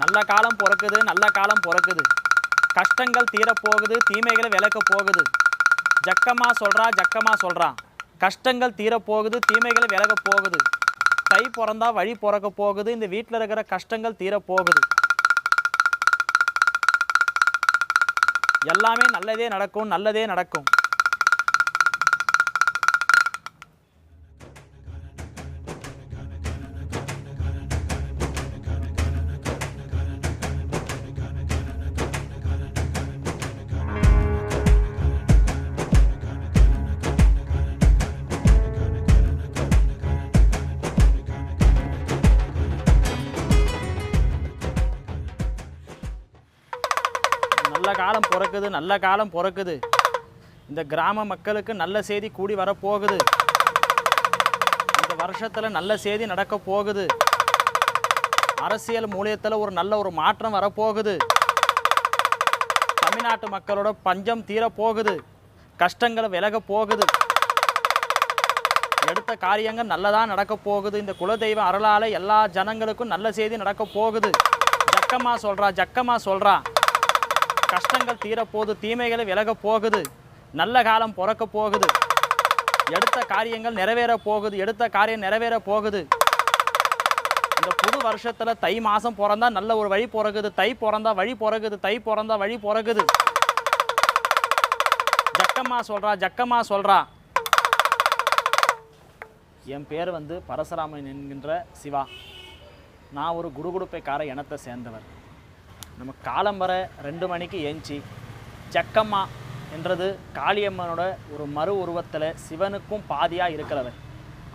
நல்ல காலம் பிறக்குது நல்ல காலம் பிறக்குது. கஷ்டங்கள் தீரப்போகுது தீமைகளை விளக்க போகுது. ஜக்கமாக சொல்கிறா ஜக்கமாக சொல்கிறான் கஷ்டங்கள் தீரப்போகுது தீமைகளை விலக போகுது. கை பிறந்தா வழி பிறக்க போகுது இந்த வீட்டில் இருக்கிற கஷ்டங்கள் தீரப்போகுது. எல்லாமே நல்லதே நடக்கும் நல்லதே நடக்கும். பிறக்குது நல்ல காலம் பிறக்குது. இந்த கிராம மக்களுக்கு நல்ல செய்தி கூடி வரப்போகுது. இந்த வருஷத்தில் நல்ல செய்தி நடக்க போகுது. அரசியல் மூலியத்தில் ஒரு நல்ல ஒரு மாற்றம் வரப்போகுது. தமிழ்நாட்டு மக்களோட பஞ்சம் தீரப்போகுது கஷ்டங்கள் விலக போகுது. எடுத்த காரியங்கள் நல்லதாக நடக்க போகுது. இந்த குலதெய்வ அருளால் எல்லா ஜனங்களுக்கும் நல்ல செய்தி நடக்க போகுது. ஜக்கம்மா சொல்கிறா ஜக்கமா சொல்கிறான் கஷ்டங்கள் தீரப்போகுது தீமைகளை விலக போகுது நல்ல காலம் பிறக்க போகுது. எடுத்த காரியங்கள் நிறைவேற போகுது எடுத்த காரியம் நிறைவேற போகுது. இந்த புது வருஷத்தில் தை மாதம் பிறந்தா நல்ல ஒரு வழி பிறகுது தை பிறந்தா வழி பிறகுது தை பிறந்தா வழி பிறகுது. ஜக்கம்மா சொல்றா ஜக்கம்மா சொல்றா. என் பேர் வந்து பரசுராமன் என்கின்ற சிவா. நான் ஒரு குடுகுடுப்பைக்கார இனத்தை சேர்ந்தவர். நம்ம காலம்பர ரெண்டு மணிக்கு ஏஞ்சி ஜக்கம்மா என்றது காளியம்மனோட ஒரு மறு உருவத்தில் சிவனுக்கும் பாதியாக இருக்கிறவன்.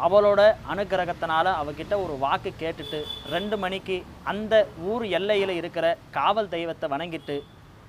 அவளோட அனுக்கிரகத்தினால அவகிட்ட ஒரு வாக்கு கேட்டுட்டு ரெண்டு மணிக்கு அந்த ஊர் எல்லையில் இருக்கிற காவல் தெய்வத்தை வணங்கிட்டு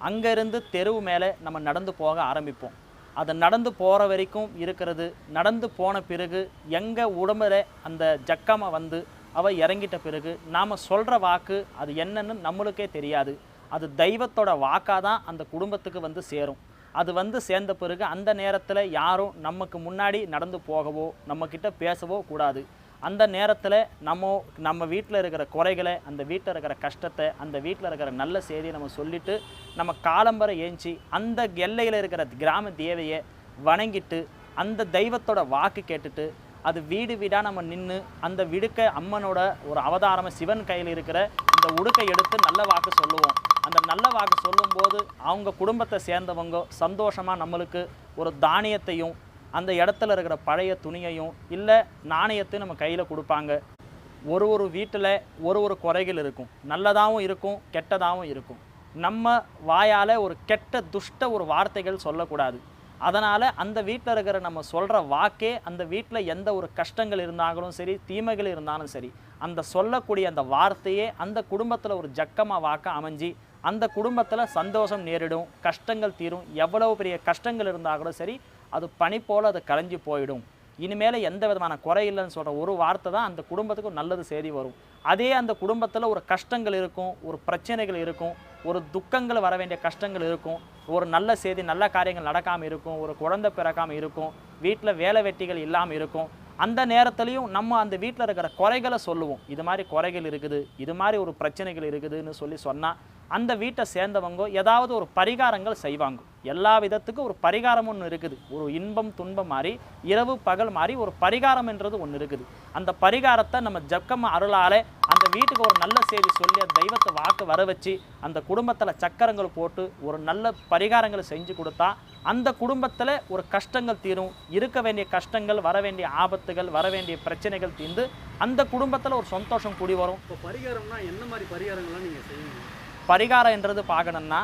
அங்கேருந்து தெருவு மேலே நம்ம நடந்து போக ஆரம்பிப்போம். அது நடந்து போகிற வரைக்கும் இருக்கிறது நடந்து போன பிறகு எங்கள் உடம்புல அந்த ஜக்கம்மா வந்து அவள் இறங்கிட்ட பிறகு நாம் சொல்கிற வாக்கு அது என்னன்னு நம்மளுக்கே தெரியாது. அது தெய்வத்தோட வாக்காக தான் அந்த குடும்பத்துக்கு வந்து சேரும். அது வந்து சேர்ந்த பிறகு அந்த நேரத்தில் யாரும் நமக்கு முன்னாடி நடந்து போகவோ நம்மக்கிட்ட பேசவோ கூடாது. அந்த நேரத்தில் நம்ம நம்ம வீட்டில் இருக்கிற குறைகளை அந்த வீட்டில் இருக்கிற கஷ்டத்தை அந்த வீட்டில் இருக்கிற நல்ல செய்தியை நம்ம சொல்லிவிட்டு நம்ம காலம்பரை ஏஞ்சி அந்த எல்லையில் இருக்கிற கிராம தேவையை வணங்கிட்டு அந்த தெய்வத்தோட வாக்கு கேட்டுட்டு அது வீடு வீடாக நம்ம நின்று அந்த விடுக்க அம்மனோட ஒரு அவதாரமாக சிவன் கையில் இருக்கிற இந்த உடுக்கை எடுத்து நல்ல வாக்கு சொல்லுவோம். அந்த நல்ல வாக்கு சொல்லும்போது அவங்க குடும்பத்தை சேர்ந்தவங்க சந்தோஷமாக நம்மளுக்கு ஒரு தானியத்தையும் அந்த இடத்துல இருக்கிற பழைய துணியையும் இல்லை நாணயத்தையும் நம்ம கையில் கொடுப்பாங்க. ஒரு ஒரு வீட்டில் ஒரு ஒரு குறைகள் இருக்கும். நல்லதாகவும் இருக்கும் கெட்டதாகவும் இருக்கும். நம்ம வாயால் ஒரு கெட்ட துஷ்ட ஒரு வார்த்தைகள் சொல்லக்கூடாது. அதனால் அந்த வீட்டில் இருக்கிற நம்ம சொல்கிற வாக்கே அந்த வீட்டில் எந்த ஒரு கஷ்டங்கள் இருந்தாலும் சரி தீமைகள் இருந்தாலும் சரி அந்த சொல்லக்கூடிய அந்த வார்த்தையே அந்த குடும்பத்தில் ஒரு ஜக்கமாக வாக்க அமைஞ்சு அந்த குடும்பத்தில் சந்தோஷம் நேரிடும் கஷ்டங்கள் தீரும் எவ்வளவு பெரிய கஷ்டங்கள் இருந்தால் கூட சரி அது பனி போல் அது கலைஞ்சு போயிடும். இனிமேல் எந்த விதமான குறை இல்லைன்னு சொல்கிற ஒரு வார்த்தை தான் அந்த குடும்பத்துக்கு நல்லது செய்தி வரும். அதே அந்த குடும்பத்தில் ஒரு கஷ்டங்கள் இருக்கும் ஒரு பிரச்சனைகள் இருக்கும் ஒரு துக்கங்கள் வர வேண்டிய கஷ்டங்கள் இருக்கும் ஒரு நல்ல செய்தி நல்ல காரியங்கள் நடக்காமல் இருக்கும் ஒரு குழந்தை பிறக்காமல் இருக்கும் வீட்டில் வேலை வெட்டிகள் இல்லாமல் இருக்கும் அந்த நேரத்துலையும் நம்ம அந்த வீட்டில் இருக்கிற குறைகளை சொல்லுவோம். இது மாதிரி குறைகள் இருக்குது இது மாதிரி ஒரு பிரச்சனைகள் இருக்குதுன்னு சொல்லி சொன்னால் அந்த வீட்டை சேர்ந்தவங்க ஏதாவது ஒரு பரிகாரங்கள் செய்வாங்க. எல்லா விதத்துக்கும் ஒரு பரிகாரம் ஒன்று இருக்குது. ஒரு இன்பம் துன்பம் மாதிரி இரவு பகல் மாதிரி ஒரு பரிகாரம்ன்றது ஒன்று இருக்குது. அந்த பரிகாரத்தை நம்ம ஜக்கம்ம அருளாலே அந்த வீட்டுக்கு ஒரு நல்ல செய்தி சொல்லி அந்த தெய்வத்தை வாக்கு வர வச்சு அந்த குடும்பத்தில் சக்கரங்கள் போட்டு ஒரு நல்ல பரிகாரங்களை செஞ்சு கொடுத்தா அந்த குடும்பத்தில் ஒரு கஷ்டங்கள் தீரும். இருக்க வேண்டிய கஷ்டங்கள் வர வேண்டிய ஆபத்துகள் வர வேண்டிய பிரச்சனைகள் தீர்ந்து அந்த குடும்பத்தில் ஒரு சந்தோஷம் கூடி வரும். இப்போ பரிகாரம்னா என்ன மாதிரி பரிகாரங்கள்லாம் நீங்கள் செய்வீங்க? பரிகாரம்ன்றது பார்க்கணுன்னா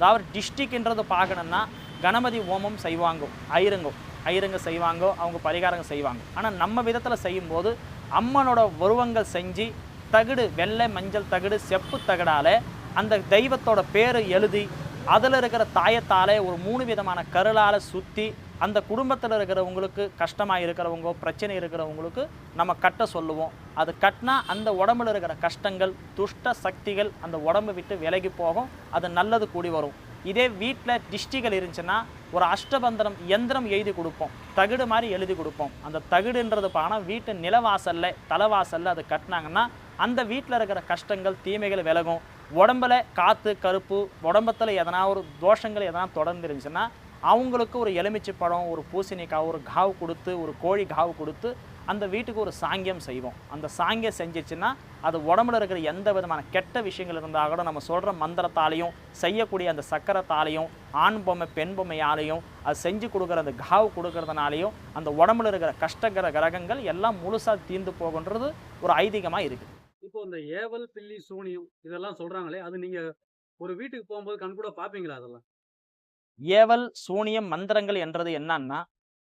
அதாவது டிஸ்ட்ரிக்ன்றது பார்க்கணுன்னா கணபதி ஹோமம் செய்வாங்க ஐயருங்க ஐரங்க செய்வாங்க அவங்க பரிகாரங்க செய்வாங்க. ஆனால் நம்ம விதத்தில் செய்யும்போது அம்மனோட உருவங்கள் செஞ்சு தகுடு வெள்ளை மஞ்சள் தகுடு செப்பு தகடால் அந்த தெய்வத்தோட பேர் எழுதி அதில் இருக்கிற தாயத்தாலே ஒரு மூணு விதமான கருளால் சுற்றி அந்த குடும்பத்தில் இருக்கிறவங்களுக்கு கஷ்டமாக இருக்கிறவங்க பிரச்சனை இருக்கிறவங்களுக்கு நம்ம கட்ட சொல்லுவோம். அது கட்டினா அந்த உடம்புல இருக்கிற கஷ்டங்கள் துஷ்ட சக்திகள் அந்த உடம்பு விட்டு விலகி போகும். அது நல்லது கூடி வரும். இதே வீட்டில் டிஷ்டிகள் இருந்துச்சுன்னா ஒரு அஷ்டபந்தனம் எந்திரம் எழுதி கொடுப்போம். தகுடு மாதிரி எழுதி கொடுப்போம். அந்த தகுடுன்றது பானா வீட்டு நிலவாசலில் தலைவாசலில் அது கட்டினாங்கன்னா அந்த வீட்டில் இருக்கிற கஷ்டங்கள் தீமைகள் விலகும். உடம்புல காற்று கருப்பு உடம்பத்தில் எதனா ஒரு தோஷங்கள் எதனா தொடர்ந்து இருந்துச்சுன்னா அவங்களுக்கு ஒரு எலுமிச்சை பழம் ஒரு பூசணிக்காய் ஒரு காவு கொடுத்து ஒரு கோழி காவு கொடுத்து அந்த வீட்டுக்கு ஒரு சாங்கியம் செய்வோம். அந்த சாங்கியம் செஞ்சிச்சுன்னா அது உடம்புல இருக்கிற எந்த விதமான கெட்ட விஷயங்கள் இருந்தால் கூட நம்ம சொல்கிற மந்திரத்தாலையும் செய்யக்கூடிய அந்த சக்கரத்தாலையும் ஆண் பொம்மை பெண் பொம்மையாலையும் அது செஞ்சு கொடுக்குற அந்த காவு கொடுக்கறதுனாலையும் அந்த உடம்புல இருக்கிற கஷ்டகர கிரகங்கள் எல்லாம் முழுசாக தீர்ந்து போகுன்றது ஒரு ஐதீகமாக இருக்குது இப்போ இந்த ஏவல் பில்லி சூனியம் இதெல்லாம் சொல்கிறாங்களே அது நீங்கள் ஒரு வீட்டுக்கு போகும்போது கண் கூட பார்ப்பீங்களா அதெல்லாம்? ஏவல் சூனியம் மந்திரங்கள் என்றது என்னன்னா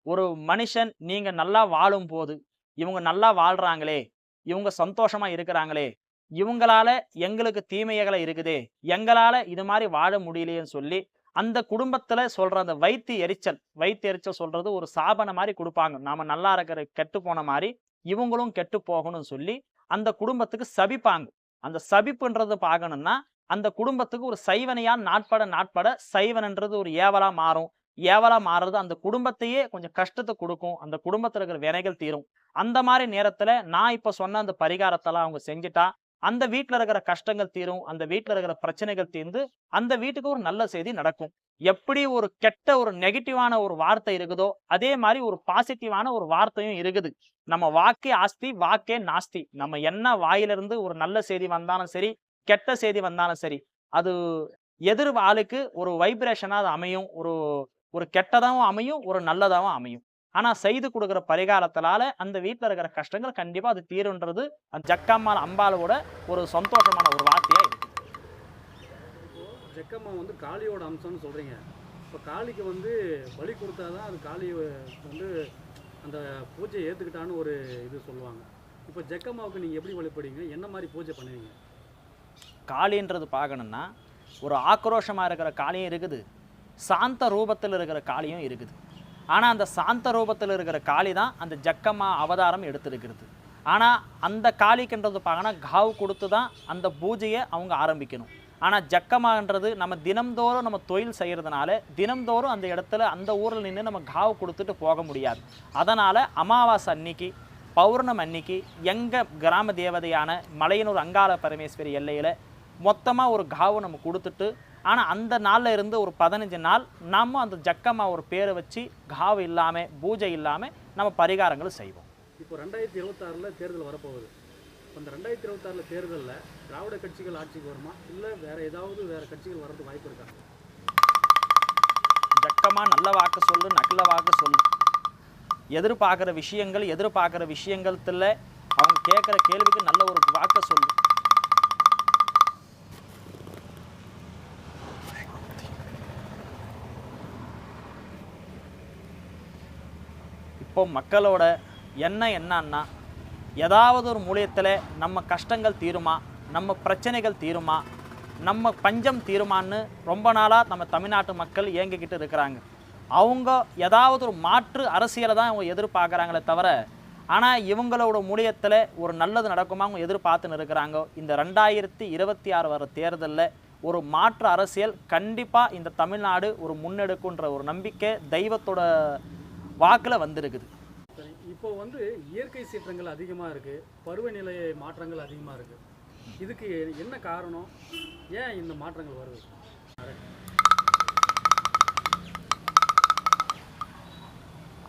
ஒரு மனுஷன் நீங்க நல்லா வாழும் போது இவங்க நல்லா வாழ்றாங்களே இவங்க சந்தோஷமா இருக்கிறாங்களே இவங்களால எங்களுக்கு தீமைகளை இருக்குதே எங்களால இது மாதிரி வாழ முடியலையேன்னு சொல்லி அந்த குடும்பத்துல சொல்ற அந்த வைத்திய எரிச்சல் வைத்திய எரிச்சல் சொல்றது ஒரு சாபனை மாதிரி கொடுப்பாங்க. நாம நல்லா இருக்கிற கெட்டு போன மாதிரி இவங்களும் கெட்டு போகணும்னு சொல்லி அந்த குடும்பத்துக்கு சபிப்பாங்க. அந்த சபிப்புன்றது பார்க்கணும்னா அந்த குடும்பத்துக்கு ஒரு சைவனையா நாட்பட நாட்பட சைவன்ன்றது ஒரு ஏவலா மாறும். ஏவலா மாறுறது அந்த குடும்பத்தையே கொஞ்சம் கஷ்டத்தை கொடுக்கும். அந்த குடும்பத்துல இருக்கிற வினைகள் தீரும். அந்த மாதிரி நேரத்துல நான் இப்ப சொன்ன அந்த பரிகாரத்தெல்லாம் அவங்க செஞ்சுட்டா அந்த வீட்டுல இருக்கிற கஷ்டங்கள் தீரும். அந்த வீட்டுல இருக்கிற பிரச்சனைகள் தீர்ந்து அந்த வீட்டுக்கு ஒரு நல்ல செய்தி நடக்கும். எப்படி ஒரு கெட்ட ஒரு நெகட்டிவான ஒரு வார்த்தை இருக்குதோ அதே மாதிரி ஒரு பாசிட்டிவான ஒரு வார்த்தையும் இருக்குது. நம்ம வாக்கே ஆஸ்தி வாக்கே நாஸ்தி. நம்ம என்ன வாயிலிருந்து ஒரு நல்ல செய்தி வந்தாலும் சரி கெட்ட செய்தி வந்தாலும் சரி அது எதிர் ஆளுக்கு ஒரு வைப்ரேஷனாக அது அமையும். ஒரு ஒரு கெட்டதாகவும் அமையும் ஒரு நல்லதாகவும் அமையும். ஆனால் செய்து கொடுக்குற பரிகாரத்தினால அந்த வீட்டில் இருக்கிற கஷ்டங்கள் கண்டிப்பாக அது தீருன்றது அந்த ஜக்கம்மாள் அம்பாலோட ஒரு சந்தோஷமான ஒரு வார்த்தையாக இருக்கு. ஜக்கம்மா ஜெக்கம்மா வந்து காளியோட அம்சம்னு சொல்கிறீங்க இப்போ காளிக்கு வந்து பலி கொடுத்தாதான் அது காளி வந்து அந்த பூஜையை ஏற்றுக்கிட்டான்னு ஒரு இது சொல்லுவாங்க. இப்போ ஜெக்கம்மாவுக்கு நீங்கள் எப்படி வழிபடுவீங்க என்ன மாதிரி பூஜை பண்ணுவீங்க? காளின்றது பார்க்கணும்னா ஒரு ஆக்ரோஷமாக இருக்கிற காளியும் இருக்குது. சாந்த ரூபத்தில் இருக்கிற காளியும் இருக்குது. ஆனால் அந்த சாந்த ரூபத்தில் இருக்கிற காளி தான் அந்த ஜக்கம்மா அவதாரம் எடுத்திருக்கிறது. ஆனால் அந்த காளிக்குன்றது பார்க்கணும் காவு கொடுத்து தான் அந்த பூஜையை அவங்க ஆரம்பிக்கணும். ஆனால் ஜக்கமாகன்றது நம்ம தினம்தோறும் நம்ம தொழில் செய்கிறதுனால தினம்தோறும் அந்த இடத்துல அந்த ஊரில் நின்று நம்ம காவு கொடுத்துட்டு போக முடியாது. அதனால் அமாவாசை அன்னைக்கு பௌர்ணம் அன்னைக்கு எங்கள் கிராம தேவதையான மலையனூர் அங்காள பரமேஸ்வரி எல்லையில் மொத்தமாக ஒரு காவு நம்ம கொடுத்துட்டு ஆனால் அந்த நாளில் இருந்து ஒரு பதினஞ்சு நாள் நம்ம அந்த ஜக்கம்மா ஒரு பேரை வச்சு காவு இல்லாமல் பூஜை இல்லாமல் நம்ம பரிகாரங்கள் செய்வோம். இப்போ ரெண்டாயிரத்தி இருபத்தாறில் தேர்தல் வரப்போகுது. இந்த ரெண்டாயிரத்தி இருபத்தாறில் தேர்தலில் திராவிட கட்சிகள் ஆட்சிக்கு வருமா? இல்லை வேற ஏதாவது வேற கட்சிகள் வர்றதுக்கு வாய்ப்பு இருக்கா? ஜக்கமாக நல்ல வாக்கு சொல்லு நல்ல வாக்கு சொல்லு. எதிர்பார்க்குற விஷயங்கள் எதிர்பார்க்குற விஷயங்கள்ல அவங்க கேட்குற கேள்விக்கு நல்ல ஒரு வாக்கை சொல்லு. இப்போ மக்களோட எண்ணம் என்னன்னா ஏதாவது ஒரு மூலியத்தில் நம்ம கஷ்டங்கள் தீருமா நம்ம பிரச்சனைகள் தீருமா நம்ம பஞ்சம் தீருமான்னு ரொம்ப நாளாக நம்ம தமிழ்நாட்டு மக்கள் இயங்கிக்கிட்டு இருக்கிறாங்க. அவங்க ஏதாவது ஒரு மாற்று அரசியலை தான் அவங்க எதிர்பார்க்குறாங்களே தவிர ஆனால் இவங்களோட மூலியத்தில் ஒரு நல்லது நடக்குமா அவங்க எதிர்பார்த்துன்னு இருக்கிறாங்க. இந்த ரெண்டாயிரத்தி இருபத்தி ஆறு வர தேர்தலில் ஒரு மாற்று அரசியல் கண்டிப்பாக இந்த தமிழ்நாடு ஒரு முன்னெடுக்குன்ற ஒரு நம்பிக்கை தெய்வத்தோட வாக்கில் வந்திருக்குது. இப்போ வந்து இயற்கை சீற்றங்கள் அதிகமாக இருக்குது பருவநிலை மாற்றங்கள் அதிகமாக இருக்குது இதுக்கு என்ன காரணம்? ஏன் இந்த மாற்றங்கள் வருது?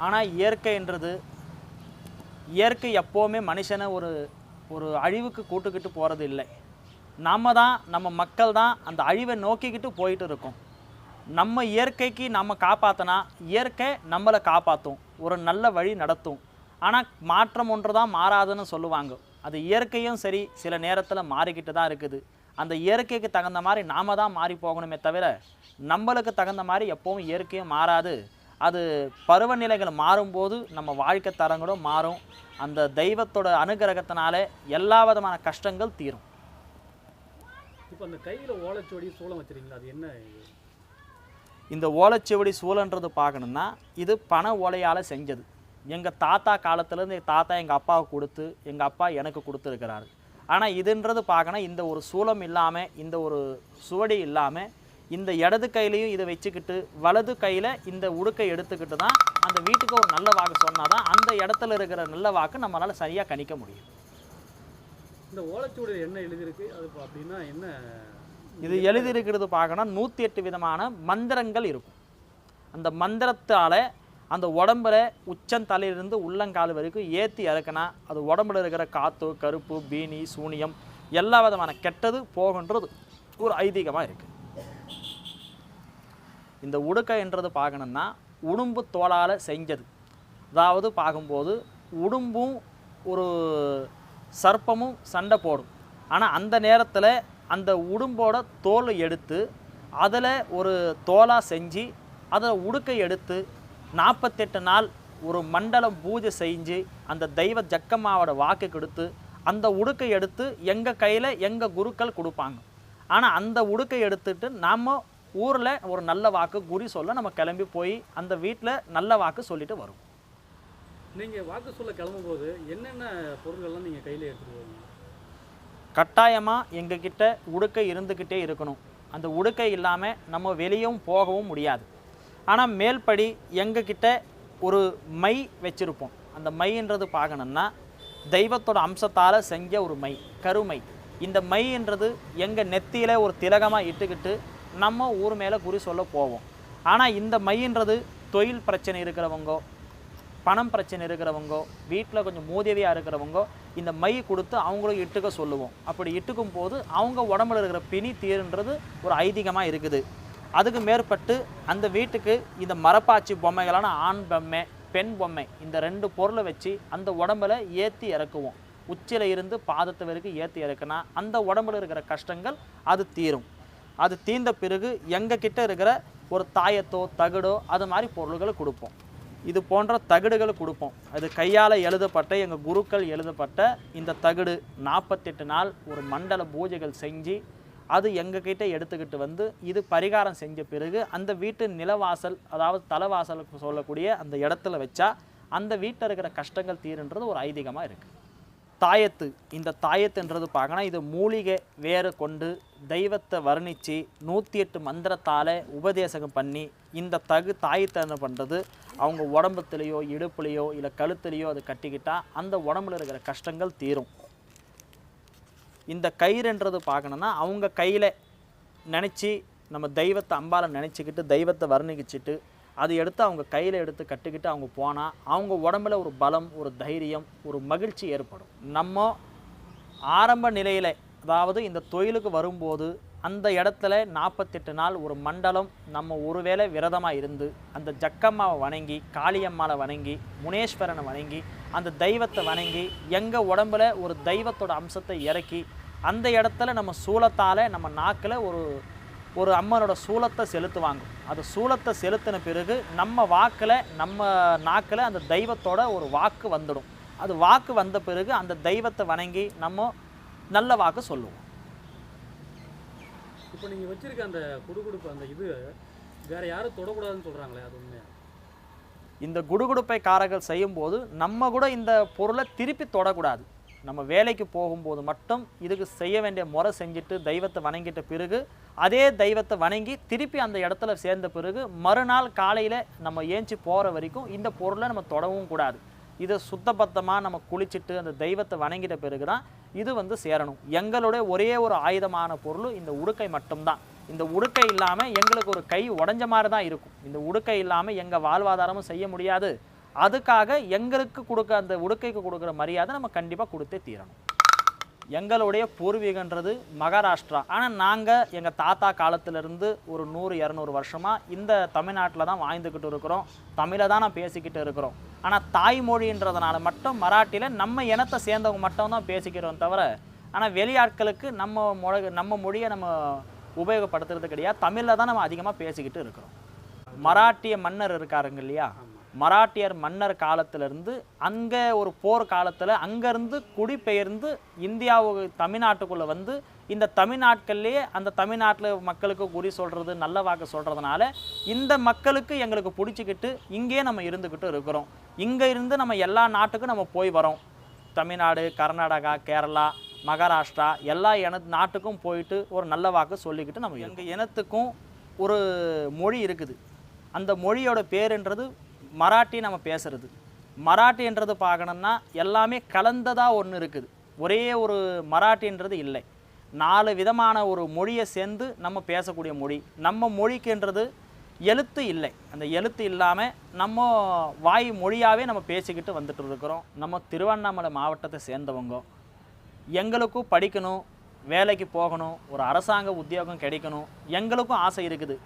ஆனால் இயற்கைன்றது இயற்கை எப்போவுமே மனுஷனை ஒரு ஒரு அழிவுக்கு கூட்டுக்கிட்டு போகிறது இல்லை நம்ம தான் நம்ம மக்கள் தான் அந்த அழிவை நோக்கிக்கிட்டு போயிட்டு இருக்கோம். நம்ம இயற்கைக்கு நம்ம காப்பாற்றினா இயற்கை நம்மளை காப்பாற்றும் ஒரு நல்ல வழி நடத்தும். ஆனால் மாற்றம் ஒன்று தான் மாறாதுன்னு சொல்லுவாங்க. அது இயற்கையும் சரி சில நேரத்தில் மாறிக்கிட்டு தான் இருக்குது. அந்த இயற்கைக்கு தகுந்த மாதிரி நாம தான் மாறி போகணுமே தவிர நம்மளுக்கு தகுந்த மாதிரி எப்போவும் இயற்கையும் மாறாது. அது பருவநிலைகள் மாறும்போது நம்ம வாழ்க்கை தரங்களும் மாறும். அந்த தெய்வத்தோட அனுகிரகத்தினால எல்லா விதமான கஷ்டங்கள் தீரும். இப்போ அந்த கையில் ஓலைச்சுவடி சூளம் வச்சுருக்கீங்களா? அது என்ன இந்த ஓலைச்சுவடி சூழன்றது பார்க்கணுன்னா இது பண ஓலையால் செஞ்சது. எங்கள் தாத்தா காலத்துலேருந்து எங்கள் தாத்தா எங்கள் அப்பாவுக்கு கொடுத்து எங்கள் அப்பா எனக்கு கொடுத்துருக்கிறாரு. ஆனால் இதுன்றது பார்க்கணும் இந்த ஒரு சூலம் இல்லாமல் இந்த ஒரு சுவடி இல்லாமல் இந்த இடது கையிலையும் இதை வச்சுக்கிட்டு வலது கையில் இந்த உடுக்கை எடுத்துக்கிட்டு தான் அந்த வீட்டுக்கு ஒரு நல்ல வாக்கு சொன்னால் தான் அந்த இடத்துல இருக்கிற நல்ல வாக்கு நம்மளால் சரியாக கணிக்க முடியும். இந்த ஓலைச்சுவடியில் என்ன எழுதியிருக்கு? அது அப்படின்னா என்ன இது எழுதியிருக்கிறது பார்க்கணும் நூற்றி எட்டு விதமான மந்திரங்கள் இருக்கும். அந்த மந்திரத்தால் அந்த உடம்புல உச்சந்தலையிலிருந்து உள்ளங்கால் வரைக்கும் ஏற்றி இறக்கினா அது உடம்புல இருக்கிற காத்து கருப்பு பீனி சூனியம் எல்லா விதமான கெட்டது போகன்றது ஒரு ஐதீகமாக இருக்குது இந்த உடுக்கைன்றது பார்க்கணுன்னா உடும்பு தோலால் செஞ்சது. அதாவது பார்க்கும்போது உடும்பும் ஒரு சர்ப்பமும் சண்டை போடும். ஆனால் அந்த நேரத்தில் அந்த உடும்போட தோலை எடுத்து அதில் ஒரு தோலாக செஞ்சு அதை உடுக்கை எடுத்து நாற்பத்தெட்டு நாள் ஒரு மண்டலம் பூஜை செஞ்சு அந்த தெய்வ ஜக்கம்மாவோட வாக்கு கொடுத்து அந்த உடுக்கை எடுத்து எங்கள் கையில் எங்கள் குருக்கள் கொடுப்பாங்க. ஆனால் அந்த உடுக்கை எடுத்துட்டு நாம் ஊரில் ஒரு நல்ல வாக்கு குறி சொல்ல நம்ம கிளம்பி போய் அந்த வீட்டில் நல்ல வாக்கு சொல்லிட்டு வரும் நீங்கள் வாக்கு சொல்ல கிளம்பும்போது என்னென்ன பொருட்கள்லாம் நீங்கள் கையில் எடுத்துகிட்டு போவீங்க கட்டாயமாக எங்ககிட்ட உடுக்கை இருந்துக்கிட்டே இருக்கணும். அந்த உடுக்கை இல்லாமல் நம்ம வெளியும் போகவும் முடியாது. ஆனால் மேல்படி எங்ககிட்ட ஒரு மை வச்சுருப்போம். அந்த மைன்றது பார்க்கணுன்னா தெய்வத்தோட அம்சத்தால் செஞ்ச ஒரு மை கருமை. இந்த மைன்றது எங்கள் நெத்தியில் ஒரு திலகமாக இட்டுக்கிட்டு நம்ம ஊர் மேலே குறி சொல்ல போவோம். ஆனால் இந்த மைன்றது தொழில் பிரச்சனை இருக்கிறவங்க பணம் பிரச்சனை இருக்கிறவங்கோ வீட்டில் கொஞ்சம் மோதியவையாக இருக்கிறவங்கோ இந்த மை கொடுத்து அவங்களும் இட்டுக்க சொல்லுவோம். அப்படி இட்டுக்கும் போது அவங்க உடம்புல இருக்கிற பிணி தீருன்றது ஒரு ஐதீகமாக இருக்குது. அதுக்கு மேற்பட்டு அந்த வீட்டுக்கு இந்த மரப்பாச்சி பொம்மைகளான ஆண் பொம்மை பெண் பொம்மை இந்த ரெண்டு பொருளை வச்சு அந்த உடம்புல ஏற்றி இறக்குவோம். உச்சியில் இருந்து பாதத்து வரைக்கும் ஏற்றி இறக்குனா அந்த உடம்புல இருக்கிற கஷ்டங்கள் அது தீரும். அது தீர்ந்த பிறகு எங்கள் கிட்ட இருக்கிற ஒரு தாயத்தோ தகடோ அது மாதிரி பொருள்களை கொடுப்போம். இது போன்ற தகடுகளை கொடுப்போம். அது கையால் எழுதப்பட்ட எங்கள் குருக்கள் எழுதப்பட்ட இந்த தகடு நாற்பத்தெட்டு நாள் ஒரு மண்டல பூஜைகள் செஞ்சு அது எங்ககிட்ட எடுத்துக்கிட்டு வந்து இது பரிகாரம் செஞ்ச பிறகு அந்த வீட்டு நிலவாசல் அதாவது தலைவாசலுக்கு சொல்லக்கூடிய அந்த இடத்துல வச்சா அந்த வீட்டில் இருக்கிற கஷ்டங்கள் தீருன்றது ஒரு ஐதீகமாக இருக்குது தாயத்து இந்த தாயத்துன்றது பார்க்கணும் இது மூலிகை வேறு கொண்டு தெய்வத்தை வர்ணித்து நூற்றி எட்டு மந்திரத்தால் உபதேசகம் பண்ணி இந்த தகு தாயத்தை என்ன பண்ணுறது அவங்க உடம்புலையோ இடுப்புலையோ இல்லை கழுத்துலையோ அது கட்டிக்கிட்டால் அந்த உடம்புல இருக்கிற கஷ்டங்கள் தீரும். இந்த கயிறுன்றது பார்க்கணுன்னா அவங்க கையில் நினச்சி நம்ம தெய்வத்தை அம்பால நினச்சிக்கிட்டு தெய்வத்தை வர்ணிக்கிச்சிட்டு அது எடுத்து அவங்க கையில் எடுத்து கட்டிக்கிட்டு அவங்க போனால் அவங்க உடம்புல ஒரு பலம் ஒரு தைரியம் ஒரு மகிழ்ச்சி ஏற்படும். நம்ம ஆரம்ப நிலையில் அதாவது இந்த தொழிலுக்கு வரும்போது அந்த இடத்துல நாற்பத்தெட்டு நாள் ஒரு மண்டலம் நம்ம ஒருவேளை விரதமாக இருந்து அந்த ஜக்கம்மாவை வணங்கி காளியம்மாவை வணங்கி முனேஸ்வரனை வணங்கி அந்த தெய்வத்தை வணங்கி எங்கள் உடம்புல ஒரு தெய்வத்தோட அம்சத்தை இறக்கி அந்த இடத்துல நம்ம சூலத்தால் நம்ம நாக்கில் ஒரு ஒரு அம்மனோட சூலத்தை செலுத்துவாங்க. அது சூலத்தை செலுத்தின பிறகு நம்ம வாக்கில் நம்ம நாக்கில் அந்த தெய்வத்தோட ஒரு வாக்கு வந்துடும். அது வாக்கு வந்த பிறகு அந்த தெய்வத்தை வணங்கி நம்ம நல்ல வாக்கு சொல்லுவோம். இப்போ நீங்கள் வச்சிருக்க அந்த குடுகுடுப்பு அந்த இது வேற யாரும் தொடக்கூடாதுன்னு சொல்கிறாங்களே அது உண்மையா? இந்த குடுகுடுப்பை காரர்கள் செய்யும்போது நம்ம கூட இந்த பொருளை திருப்பி தொடக்கூடாது. நம்ம வேலைக்கு போகும்போது மட்டும் இதுக்கு செய்ய வேண்டிய முறை செஞ்சுட்டு தெய்வத்தை வணங்கிட்ட பிறகு அதே தெய்வத்தை வணங்கி திருப்பி அந்த இடத்துல சேர்ந்த பிறகு மறுநாள் காலையில் நம்ம ஏஞ்சி போகிற வரைக்கும் இந்த பொருளை நம்ம தொடவும் கூடாது. இதை சுத்தபத்தமாக நம்ம குளிச்சுட்டு அந்த தெய்வத்தை வணங்கிட்ட பிறகு தான் இது வந்து சேரணும். எங்களுடைய ஒரே ஒரு ஆயுதமான பொருள் இந்த உடுக்கை மட்டும்தான். இந்த உடுக்கை இல்லாமல் எங்களுக்கு ஒரு கை உடஞ்ச மாதிரி தான் இருக்கும். இந்த உடுக்கை இல்லாமல் எங்கள் வாழ்வாதாரமும் செய்ய முடியாது. அதுக்காக எங்களுக்கு கொடுக்க அந்த உடுக்கைக்கு கொடுக்குற மரியாதை நம்ம கண்டிப்பாக கொடுத்தே தீரணும். எங்களுடைய பூர்வீகன்றது மகாராஷ்டிரா. ஆனால் நாங்கள் எங்கள் தாத்தா காலத்திலேருந்து ஒரு நூறு இரநூறு வருஷமாக இந்த தமிழ்நாட்டில் தான் வாழ்ந்துக்கிட்டு இருக்கிறோம். தமிழை தான் நான் பேசிக்கிட்டு இருக்கிறோம். ஆனால் தாய்மொழின்றதுனால மட்டும் மராட்டியில் நம்ம இனத்தை சேர்ந்தவங்க மட்டும் தான் பேசிக்கிறோம் தவிர ஆனால் வெளியாட்களுக்கு நம்ம மொழ நம்ம மொழியை நம்ம உபயோகப்படுத்துறது கிடையாது. தமிழில் தான் நம்ம அதிகமாக பேசிக்கிட்டு இருக்கிறோம். மராட்டிய மன்னர் இருக்காருங்க இல்லையா? மராட்டியர் மன்னர் காலத்திலிருந்து அங்கே ஒரு போர் காலத்தில் அங்கேருந்து குடிபெயர்ந்து இந்தியாவுக்கு தமிழ்நாட்டுக்குள்ளே வந்து இந்த தமிழ்நாட்கள்லேயே அந்த தமிழ்நாட்டில் மக்களுக்கு குறி சொல்கிறது நல்ல வாக்கு சொல்கிறதுனால இந்த மக்களுக்கு எங்களுக்கு பிடிச்சிக்கிட்டு இங்கேயே நம்ம இருந்துக்கிட்டு இருக்கிறோம். இங்கே இருந்து நம்ம எல்லா நாட்டுக்கும் நம்ம போய் வரோம். தமிழ்நாடு கர்நாடகா கேரளா மகாராஷ்டிரா எல்லா இன நாட்டுக்கும் போயிட்டு ஒரு நல்ல வாக்கு சொல்லிக்கிட்டு நம்ம எங்கள் இனத்துக்கும் ஒரு மொழி இருக்குது. அந்த மொழியோட பேருன்றது மராட்டி நம்ம பேசுறது. மராட்டின்றது பார்க்கணும்னா எல்லாமே கலந்ததாக ஒன்று இருக்குது. ஒரே ஒரு மராட்டின்றது இல்லை. நாலு விதமான ஒரு மொழியை சேர்ந்து நம்ம பேசக்கூடிய மொழி. நம்ம மொழிக்குன்றது எழுத்து இல்லை. அந்த எழுத்து இல்லாமல் நம்ம வாய் மொழியாகவே நம்ம பேசிக்கிட்டு வந்துட்டு இருக்கிறோம். நம்ம திருவண்ணாமலை மாவட்டத்தை சேர்ந்தவங்க. எங்களுக்கும் படிக்கணும் வேலைக்கு போகணும் ஒரு அரசாங்க உத்தியோகம் கிடைக்கணும். எங்களுக்கும் ஆசை இருக்குது.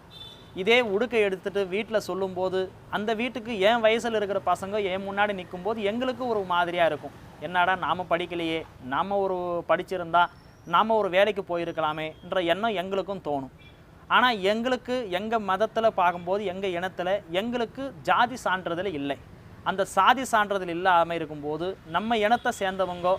இதே உடுக்கை எடுத்துட்டு வீட்டில் சொல்லும்போது அந்த வீட்டுக்கு என் வயசில் இருக்கிற பசங்க என் முன்னாடி நிற்கும்போது எங்களுக்கு ஒரு மாதிரியாக இருக்கும். என்னடா நாம் படிக்கலையே நாம் ஒரு படிச்சிருந்தா நாம் ஒரு வேலைக்கு போயிருக்கலாமேன்ற எண்ணம் எங்களுக்கும் தோணும். ஆனால் எங்களுக்கு எங்கள் மதத்தில் பார்க்கும்போது எங்கள் இனத்தில் எங்களுக்கு ஜாதி சான்றிதழ் இல்லை. அந்த சாதி சான்றிதழ் இல்லாமல் இருக்கும்போது நம்ம இனத்தை சேர்ந்தவங்க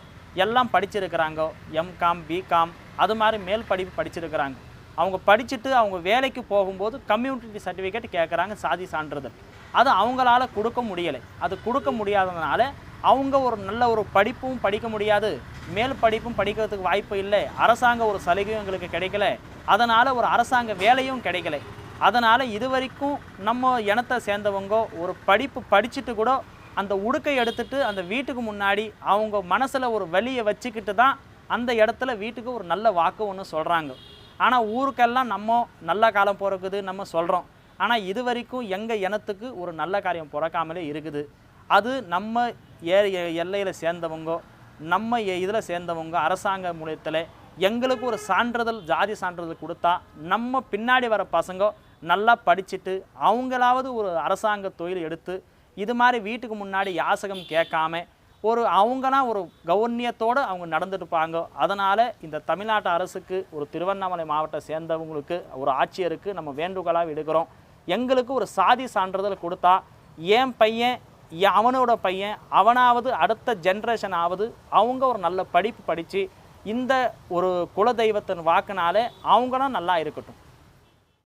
எல்லாம் படிச்சிருக்கிறாங்க. எம்காம் பிகாம் அது மாதிரி மேல் படிப்பு படிச்சிருக்கிறாங்க. அவங்க படிச்சுட்டு அவங்க வேலைக்கு போகும்போது கம்யூனிட்டி சர்டிஃபிகேட் கேட்குறாங்க சாதி சான்றிதழ். அது அவங்களால கொடுக்க முடியலை. அது கொடுக்க முடியாததுனால அவங்க ஒரு நல்ல ஒரு படிப்பும் படிக்க முடியாது. மேல் படிப்பும் படிக்கிறதுக்கு வாய்ப்பு இல்லை. அரசாங்க ஒரு சலுகையும் எங்களுக்கு கிடைக்கல. அதனால் ஒரு அரசாங்க வேலையும் கிடைக்கல. அதனால் இது வரைக்கும் நம்ம இனத்தை சேர்ந்தவங்க ஒரு படிப்பு படிச்சுட்டு கூட அந்த உடுக்கை எடுத்துட்டு அந்த வீட்டுக்கு முன்னாடி அவங்க மனசில் ஒரு வலியை வச்சுக்கிட்டு தான் அந்த இடத்துல வீட்டுக்கு ஒரு நல்ல வாக்கு ஒன்று சொல்கிறாங்க ஆனால் ஊருக்கெல்லாம் நம்ம நல்ல காலம் பிறக்குது நம்ம சொல்கிறோம் ஆனால் இது வரைக்கும் எங்கள் இனத்துக்கு ஒரு நல்ல காரியம் பிறக்காமலே இருக்குது. அது நம்ம ஏ எல்லையில் சேர்ந்தவங்க நம்ம இதில் சேர்ந்தவங்க அரசாங்க மூலியத்தில் எங்களுக்கு ஒரு சான்றிதழ் ஜாதி சான்றிதழ் கொடுத்தா நம்ம பின்னாடி வர பசங்க நல்லா படிச்சுட்டு அவங்களாவது ஒரு அரசாங்க தொழில் எடுத்து இது மாதிரி வீட்டுக்கு முன்னாடி யாசகம் கேட்காம ஒரு அவங்கனா ஒரு கௌரண்யத்தோடு அவங்க நடந்துட்டுப்பாங்க. அதனால் இந்த தமிழ்நாட்டு அரசுக்கு ஒரு திருவண்ணாமலை மாவட்டம் சேர்ந்தவங்களுக்கு ஒரு ஆட்சியருக்கு நம்ம வேண்டுகோளாக எடுக்கிறோம் எங்களுக்கு ஒரு சாதி சான்றிதழ் கொடுத்தா என் பையன் அவனோட பையன் அவனாவது அடுத்த ஜென்ரேஷன் ஆவது அவங்க ஒரு நல்ல படிப்பு படித்து இந்த ஒரு குலதெய்வத்தின் வாக்குனால அவங்களும் நல்லா இருக்கட்டும்.